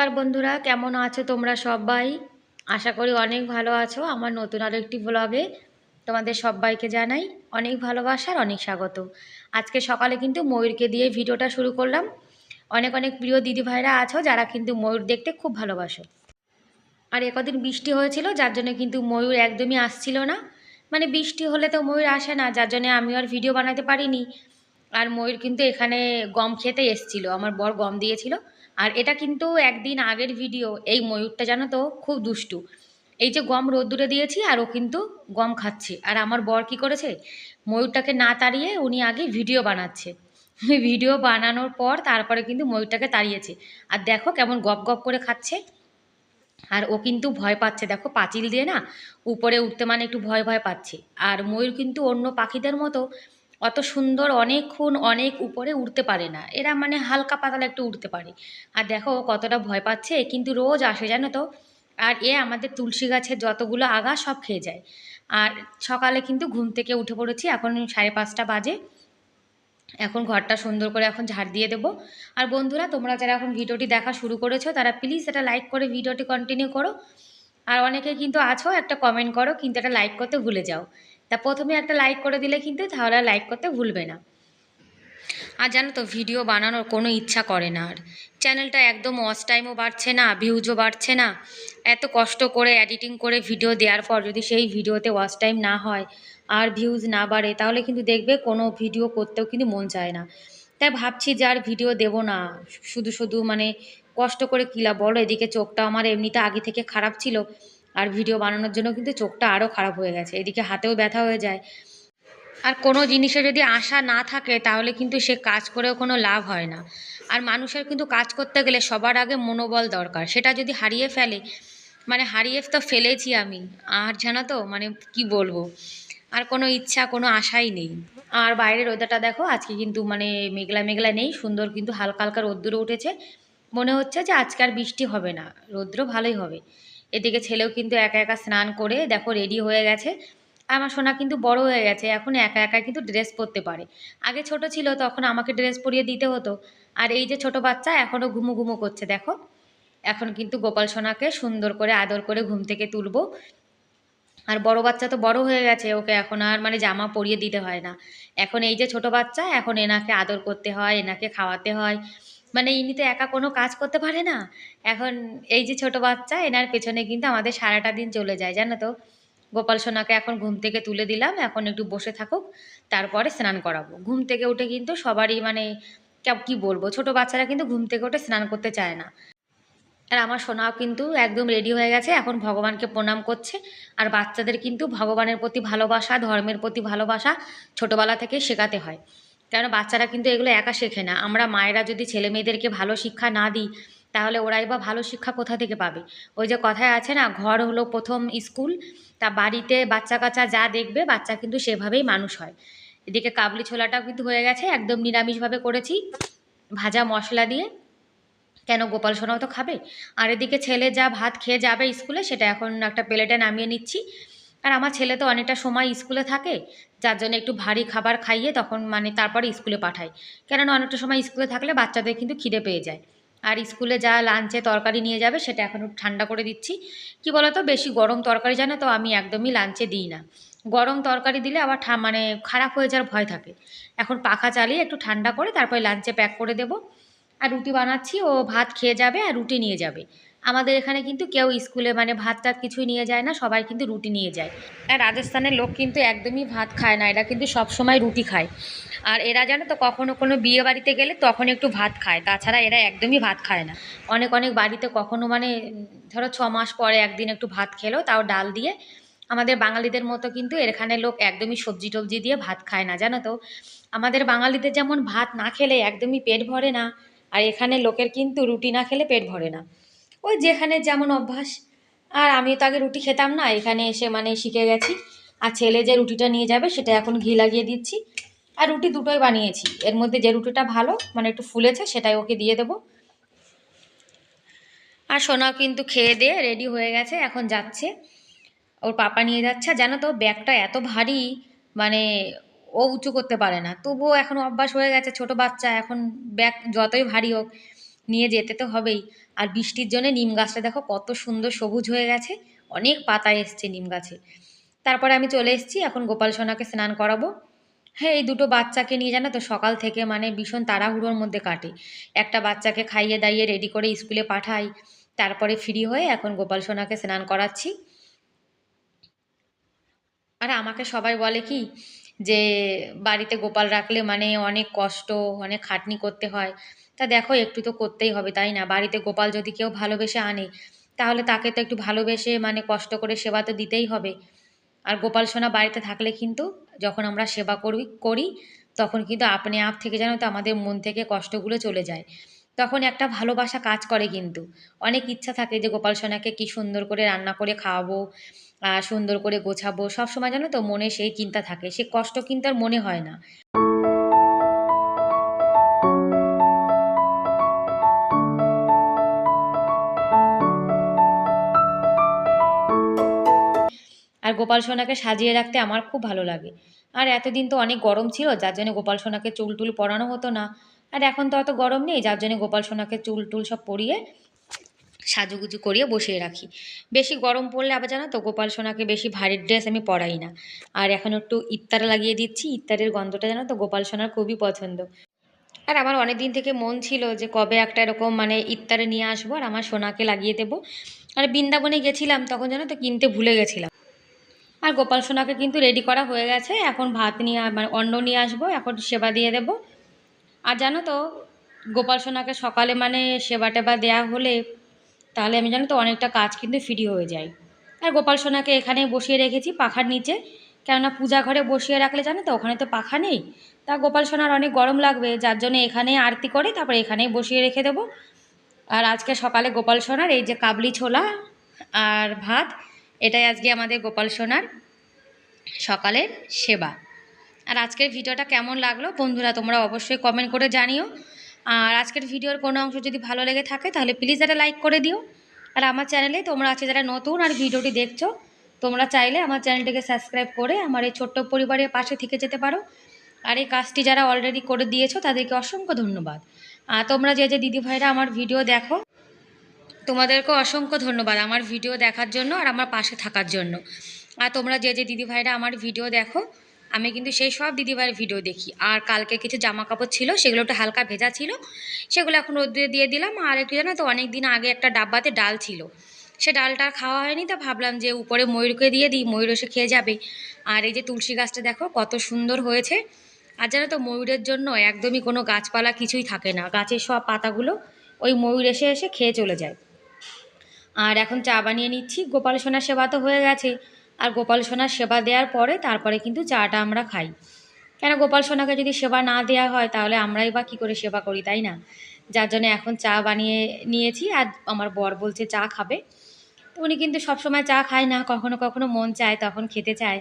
নমস্কার বন্ধুরা, কেমন আছো তোমরা সবাই? আশা করি অনেক ভালো আছো। আমার নতুন আরও একটি ব্লগে তোমাদের সবাইকে জানাই অনেক ভালোবাসার অনেক স্বাগত। আজকে সকালে কিন্তু ময়ূরকে দিয়ে ভিডিওটা শুরু করলাম। অনেক অনেক প্রিয় দিদি ভাইরা আছো, যারা কিন্তু ময়ূর দেখতে খুব ভালোবাসো। আর একদিন বৃষ্টি হয়েছিল, যার জন্য কিন্তু ময়ূর একদমই আসছিল না। মানে বৃষ্টি হলে তো ময়ূর আসে না, যার জন্য আমি আর ভিডিও বানাতে পারিনি। আর ময়ূর কিন্তু এখানে গম খেতে এসছিল, আমার বর গম দিয়েছিল। আর এটা কিন্তু একদিন আগের ভিডিও এই ময়ূরটা জানো তো? খুব দুষ্টু। এই যে গম রোদ্দুরে দিয়েছি আর ও কিন্তু গম খাচ্ছে। আর আমার বর কি করেছে? ময়ূরটাকে না তাড়িয়ে উনি আগে ভিডিও বানাচ্ছে। ভিডিও বানানোর পর তারপরে কিন্তু ময়ূরটাকে তাড়িয়েছে। আর দেখো কেমন গপ গপ করে খাচ্ছে। আর ও কিন্তু ভয় পাচ্ছে। দেখো পাঁচিল দিয়ে না উপরে উঠতে মানে একটু ভয় ভয় পাচ্ছে। আর ময়ূর কিন্তু অন্য পাখিদের মতো অত সুন্দর অনেকক্ষণ অনেক উপরে উঠতে পারে না। এরা মানে হালকা পাতলা একটু উঠতে পারে। আর দেখো কতটা ভয় পাচ্ছে, কিন্তু রোজ আসে জানো তো? আর এ আমাদের তুলসী গাছের যতগুলো আগা সব খেয়ে যায়। আর সকালে কিন্তু ঘুম থেকে উঠে পড়েছি, এখন সাড়ে পাঁচটা বাজে। এখন ঘরটা সুন্দর করে এখন ঝাড় দিয়ে দেবো। আর বন্ধুরা, তোমরা যারা এখন ভিডিওটি দেখা শুরু করেছ, তারা প্লিজ এটা লাইক করে ভিডিওটি কন্টিনিউ করো। আর অনেকে কিন্তু আছো, একটা কমেন্ট করো, কিন্তু এটা লাইক করতে ভুলে যাও। তা প্রথমে একটা লাইক করে দিলে কিন্তু তাহলে লাইক করতে ভুলবে না। আর জানো তো ভিডিও বানানোর কোনো ইচ্ছা করে না আর। চ্যানেলটা একদম ওয়াচ টাইমও বাড়ছে না ভিউজও বাড়ছে না। এত কষ্ট করে এডিটিং করে ভিডিও দেওয়ার পর যদি সেই ভিডিওতে ওয়াচ টাইম না হয় আর ভিউজ না বাড়ে, তাহলে কিন্তু দেখবে কোনো ভিডিও করতেও কিন্তু মন চায় না। তাই ভাবছি যে আর ভিডিও দেব না। শুধু শুধু মানে কষ্ট করে কিলা বলো, এদিকে চোখটা আমার এমনিতে আগে থেকে খারাপ ছিল। আর ভিডিও বানানোর জন্য কিন্তু চোখটা আরও খারাপ হয়ে গেছে, এদিকে হাতেও ব্যথা হয়ে যায়। আর কোনো জিনিসে যদি আশা না থাকে, তাহলে কিন্তু সে কাজ করেও কোনো লাভ হয় না। আর মানুষের কিন্তু কাজ করতে গেলে সবার আগে মনোবল দরকার, সেটা যদি হারিয়ে ফেলে মানে হারিয়ে তো ফেলেছি আমি, আর জানো তো মানে কি বলব? আর কোনো ইচ্ছা, কোনো আশাই নেই। আর বাইরের ওয়েদারটা দেখো, আজকে কিন্তু মানে মেঘলা মেঘলা নেই, সুন্দর কিন্তু হালকা হালকা রোদ্দুরে উঠেছে। মনে হচ্ছে যে আজকে আর বৃষ্টি হবে না রৌদ্র ভালোই হবে। এদিকে ছেলেও কিন্তু একা একা স্নান করে, দেখো রেডি হয়ে গেছে। আমার সোনা কিন্তু বড় হয়ে গেছে, এখন একা একা কিন্তু ড্রেস পরতে পারে। আগে ছোট ছিল, তখন আমাকে ড্রেস পরিয়ে দিতে হতো। আর এই যে ছোট বাচ্চা, এখনও ঘুমো ঘুমো করছে, দেখো। এখন কিন্তু গোপাল সোনাকে সুন্দর করে, আদর করে ঘুম থেকে তুলবো। আর বড় বাচ্চা তো বড় হয়ে গেছে, ওকে এখন আর মানে জামা পরিয়ে দিতে হয় না। এখন এই যে ছোট বাচ্চা, এখন এনাকে আদর করতে হয়, এনাকে খাওয়াতে হয়। মানে ইনি তো একা কোনো কাজ করতে পারে না। এখন এই যে ছোট বাচ্চা, এনার পেছনে কিন্তু আমাদের সারাটা দিন চলে যায়, জানো তো? গোপাল সোনাকে এখন ঘুম থেকে তুলে দিলাম, এখন একটু বসে থাকুক, তারপরে স্নান করাবো। ঘুম থেকে উঠে কিন্তু সবারই মানে কি বলব? ছোট বাচ্চারা কিন্তু ঘুম থেকে উঠে স্নান করতে চায় না। আর আমার সোনাও কিন্তু একদম রেডি হয়ে গেছে, এখন ভগবানকে প্রণাম করছে। আর বাচ্চাদের কিন্তু ভগবানের প্রতি ভালোবাসা, ধর্মের প্রতি ভালোবাসা ছোটোবেলা থেকে শেখাতে হয়। কেন বাচ্চারা কিন্তু এগুলো একা শেখে না। আমরা মায়েরা যদি ছেলে মেয়েদেরকে ভালো শিক্ষা না দিই, তাহলে ওরাই বা ভালো শিক্ষা কোথা থেকে পাবে? ওই যে কথায় আছে না, ঘর হলো প্রথম স্কুল, তা বাড়িতে বাচ্চা কাচ্চা যা দেখবে, বাচ্চা কিন্তু সেভাবেই মানুষ হয়। এদিকে কাবলি ছোলাটাও কিন্তু হয়ে গেছে, একদম নিরামিষভাবে করেছি, ভাজা মশলা দিয়ে। কেন গোপাল সোনাও তো খাবে? আর এদিকে ছেলে যা ভাত খেয়ে যাবে স্কুলে, সেটা এখন একটা প্লেটে নামিয়ে নিচ্ছি। আর আমার ছেলে তো অনেকটা সময় স্কুলে থাকে, যার জন্য একটু ভারী খাবার খাইয়ে তখন মানে তারপরে স্কুলে পাঠাই কেননা অনেকটা সময় স্কুলে থাকলে বাচ্চাদের কিন্তু খিদে পেয়ে যায়। আর স্কুলে যা লাঞ্চে তরকারি নিয়ে যাবে সেটা এখন ঠান্ডা করে দিচ্ছি। কি বলতো, বেশি গরম তরকারি জানো তো আমি একদমই লাঞ্চে দিই না। গরম তরকারি দিলে আবার ঠা মানে খারাপ হয়ে যাওয়ার ভয় থাকে। এখন পাখা চালিয়ে একটু ঠান্ডা করে তারপরে লাঞ্চে প্যাক করে দেবো। আর রুটি বানাচ্ছি, ও ভাত খেয়ে যাবে আর রুটি নিয়ে যাবে। আমাদের এখানে কিন্তু কেউ স্কুলে মানে ভাত টাত কিছুই নিয়ে যায় না, সবাই কিন্তু রুটি নিয়ে যায়। আর রাজস্থানের লোক কিন্তু একদমই ভাত খায় না, এরা কিন্তু সব সময় রুটি খায়। আর এরা জানো তো, কখনো কোনো বিয়ে বাড়িতে গেলে তখন একটু ভাত খায়, তাছাড়া এরা একদমই ভাত খায় না। অনেক অনেক বাড়িতে কখনো মানে ধরো ছ মাস পরে একদিন একটু ভাত খেলো, তাও ডাল দিয়ে। আমাদের বাঙালিদের মতো কিন্তু এখানে লোক একদমই সবজি টবজি দিয়ে ভাত খায় না, জানো তো? আমাদের বাঙালিদের যেমন ভাত না খেলে একদমই পেট ভরে না, আর এখানে লোকের কিন্তু রুটি না খেলে পেট ভরে না। ওই যেখানে যেমন অভ্যাস। আর আমি তো আগে রুটি খেতাম না, এখানে এসে মানে শিখে গেছি। আর ছেলে যে রুটিটা নিয়ে যাবে সেটা এখন ঘি লাগিয়ে দিচ্ছি। আর রুটি দুটোই বানিয়েছি। এর মধ্যে যে রুটিটা ভালো মানে একটু ফুলেছে, সেটাই ওকে দিয়ে দেবো। আর সোনাও কিন্তু খেয়ে দিয়ে রেডি হয়ে গেছে, এখন যাচ্ছে। ওর পাপা নিয়ে যাচ্ছে। জানো তো, ব্যাগটা এত ভারী মানে ও উঁচু করতে পারে না। তবুও এখন অভ্যাস হয়ে গেছে, ছোট বাচ্চা, এখন ব্যাগ যতই ভারী হোক। নিয়ে যেতে তো হবেই। আর বৃষ্টির জন্য নিম গাছটা দেখো কত সুন্দর সবুজ হয়ে গেছে। অনেক পাতা এসছে নিম গাছে। তারপরে আমি চলে এসেছি, এখন গোপাল সোনাকে স্নান করাবো। হ্যাঁ এই দুটো বাচ্চাকে নিয়ে জানো তো, সকাল থেকে মানে ভীষণ তাড়াহুড়োর মধ্যে কাটে। একটা বাচ্চাকে খাইয়ে দাইয়ে রেডি করে স্কুলে পাঠাই। তারপরে ফ্রি হয়ে এখন গোপাল সোনাকে স্নান করাচ্ছি। আর আমাকে সবাই বলে কি যে বাড়িতে গোপাল রাখলে মানে অনেক কষ্ট, অনেক খাটনি করতে হয়। তা দেখো, একটু তো করতেই হবে, তাই না? বাড়িতে গোপাল যদি কেউ ভালোবেসে আনে, তাহলে তাকে তো একটু ভালোবেসে মানে কষ্ট করে সেবা তো দিতেই হবে। আর গোপাল সোনা বাড়িতে থাকলে কিন্তু যখন আমরা সেবা করি করি, তখন কিন্তু আপনি আপ থেকে যেন তো আমাদের মন থেকে কষ্টগুলো চলে যায়। তখন একটা ভালোবাসা কাজ করে কিন্তু। অনেক ইচ্ছা থাকে যে গোপাল সোনাকে কী সুন্দর করে রান্না করে খাওয়াবো সুন্দর করে গোছাবো। সবসময় জানো তো মনে সেই চিন্তা থাকে, সে কষ্ট কিন্তু আর মনে হয় না। আর গোপাল সোনাকে সাজিয়ে রাখতে আমার খুব ভালো লাগে। আর এতদিন তো অনেক গরম ছিল, যার জন্য গোপাল সোনাকে চুল টুল পরানো হতো না। আর এখন তো অত গরম নেই, যার জন্য গোপাল সোনাকে চুল টুল সব পরিয়ে সাজুগুজু করিয়ে বসিয়ে রাখি। বেশি গরম পড়লে আবার জানো তো, গোপাল সোনাকে বেশি ভারী ড্রেস আমি পরাই না। আর এখন একটু ইত্তার লাগিয়ে দিচ্ছি ইত্তারের গন্ধটা জানো তো গোপাল সোনার খুবই পছন্দ। আর আমার অনেক দিন থেকে মন ছিল যে কবে একটা এরকম মানে ইত্তারে নিয়ে আসব আর আমার সোনাকে লাগিয়ে দেবো। আর বৃন্দাবনে গেছিলাম তখন জানো তো কিনতে ভুলে গেছিলাম। আর গোপাল সোনাকে কিন্তু রেডি করা হয়ে গেছে, এখন ভাত নিয়ে মানে অন্ন নিয়ে আসব, এখন সেবা দিয়ে দেব। আর জানো তো, গোপাল সোনাকে সকালে মানে সেবা টেবা দেওয়া হলে তাহলে আমি জানো তো অনেকটা কাজ কিন্তু ফ্রি হয়ে যায়। আর গোপাল সোনাকে এখানে বসিয়ে রেখেছি পাখার নিচে। কেননা পূজা ঘরে বসিয়ে রাখলে জানো তো, ওখানে তো পাখা নেই। তা গোপাল সোনার অনেক গরম লাগবে, যার জন্য এখানে আরতি করে, তারপরে এখানেই বসিয়ে রেখে দেবো। আর আজকে সকালে গোপাল সোনার এই যে কাবলি ছোলা আর ভাত, এটাই আজকে আমাদের গোপাল সোনার সকালের সেবা। আর আজকের ভিডিওটা কেমন লাগল বন্ধুরা তোমরা অবশ্যই কমেন্ট করে জানিও। আর আজকের ভিডিওর কোনো অংশ যদি ভালো লেগে থাকে তাহলে প্লিজ একটা লাইক করে দিও। আর আমার চ্যানেলে তোমরা আছে যারা নতুন আর ভিডিওটি দেখছ, তোমরা চাইলে আমার চ্যানেলটিকে সাবস্ক্রাইব করে আমার এই ছোট্ট পরিবারের পাশে থেকে যেতে পারো। আর এই কাজটি যারা অলরেডি করে দিয়েছ তাদেরকে অসংখ্য ধন্যবাদ। আর তোমরা যে যে দিদিভাইরা আমার ভিডিও দেখো তোমাদেরকে অসংখ্য ধন্যবাদ আমার ভিডিও দেখার জন্য আর আমার পাশে থাকার জন্য। আর তোমরা যে যে দিদিভাইরা আমার ভিডিও দেখো আমি কিন্তু সেই সব দিদিভাইয়ের ভিডিও দেখি। আর কালকে কিছু জামা কাপড় ছিল, সেগুলো একটু হালকা ভেজা ছিল, সেগুলো এখন রোদ্রে দিয়ে দিলাম। আর একটু জানো তো অনেক দিন আগে একটা ডাব্বাতে ডাল ছিল। সে ডালটা খাওয়া হয়নি, তা ভাবলাম যে উপরে ময়ূরকে দিয়ে দিই ময়ূর এসে খেয়ে যাবে। আর এই যে তুলসী গাছটা দেখো, কত সুন্দর হয়েছে। আর জানো তো, ময়ূরের জন্য একদমই কোনো গাছপালা কিছুই থাকে না। গাছের সব পাতাগুলো ওই ময়ূর এসে এসে খেয়ে চলে যায়। আর এখন চা বানিয়ে নিচ্ছি। গোপাল সোনার সেবা তো হয়ে গেছে। আর গোপাল সোনার সেবা দেওয়ার পরে তারপরে কিন্তু চাটা আমরা খাই। কেন গোপাল সোনাকে যদি সেবা না দেওয়া হয়, তাহলে আমরাই বা কী করে সেবা করি, তাই না? যার জন্য এখন চা বানিয়ে নিয়েছি আর আমার বর বলছে চা খাবে। উনি কিন্তু সবসময় চা খায় না, কখনো কখনো মন চায়, তখন খেতে চায়।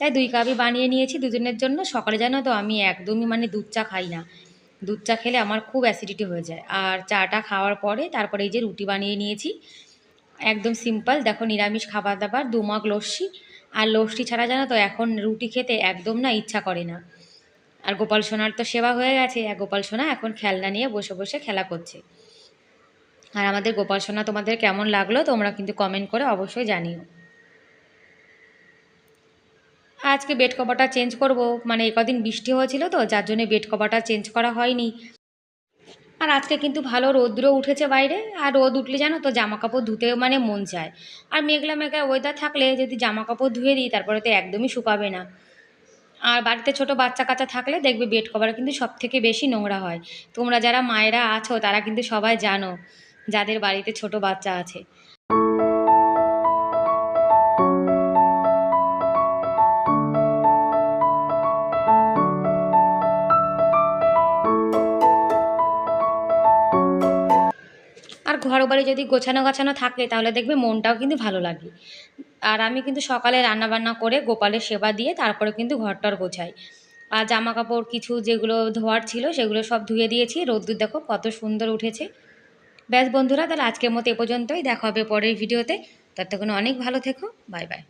তাই দুই কাপই বানিয়ে নিয়েছি দুজনের জন্য। সকালে জানো তো আমি একদমই মানে দুধ চা খাই না। দুধ চা খেলে আমার খুব অ্যাসিডিটি হয়ে যায়। আর চাটা খাওয়ার পরে তারপরে এই যে রুটি বানিয়ে নিয়েছি। একদম সিম্পল। দেখো নিরামিষ খাবার দাবার দুমগ লস্যি। আর লস্যি ছাড়া জানো তো, এখন রুটি খেতে একদম না ইচ্ছা করে না। আর গোপাল সোনার তো সেবা হয়ে গেছে। আর গোপাল সোনা এখন খেলনা নিয়ে বসে বসে খেলা করছে। আর আমাদের গোপাল সোনা তোমাদের কেমন লাগল, তোমরা কিন্তু কমেন্ট করে অবশ্যই জানিও। আজকে বেড কভারটা চেঞ্জ করব। মানে কদিন বৃষ্টি হয়েছিল তো, যার জন্য বেড কভারটা চেঞ্জ করা হয়নি। আর আজকে কিন্তু ভালো রৌদ্র উঠেছে বাইরে, আর রোদ উঠলে জানো তো জামা কাপড় ধুতেও মানে মন চায়। আর মেঘলা মেঘলা ওয়েদার থাকলে যদি জামা কাপড় ধুয়ে দিই, তারপরে তো একদমই শুকাবে না। আর বাড়িতে ছোট বাচ্চা কাচ্চা থাকলে দেখবে বেড কভার কিন্তু সব থেকে বেশি নোংরা হয়। তোমরা যারা মায়েরা আছো, তারা কিন্তু সবাই জানো যাদের বাড়িতে ছোট বাচ্চা আছে। বাড়ি যদি গোছানো গাছানো থাকে, তাহলে দেখবে মনটাও কিন্তু ভালো লাগে। আর আমি কিন্তু সকালে রান্না বান্না করে গোপালের সেবা দিয়ে তারপরে কিন্তু ঘরটার গোছাই। আর জামা কাপড় কিছু যেগুলো ধোয়ার ছিল, সেগুলো সব ধুয়ে দিয়েছি। রোদ্দুর দেখো কত সুন্দর উঠেছে। ব্যাস বন্ধুরা, তাহলে আজকের মতো এ পর্যন্তই। দেখা হবে পরের ভিডিওতে। ততক্ষণ অনেক ভালো থেকো। Bye bye.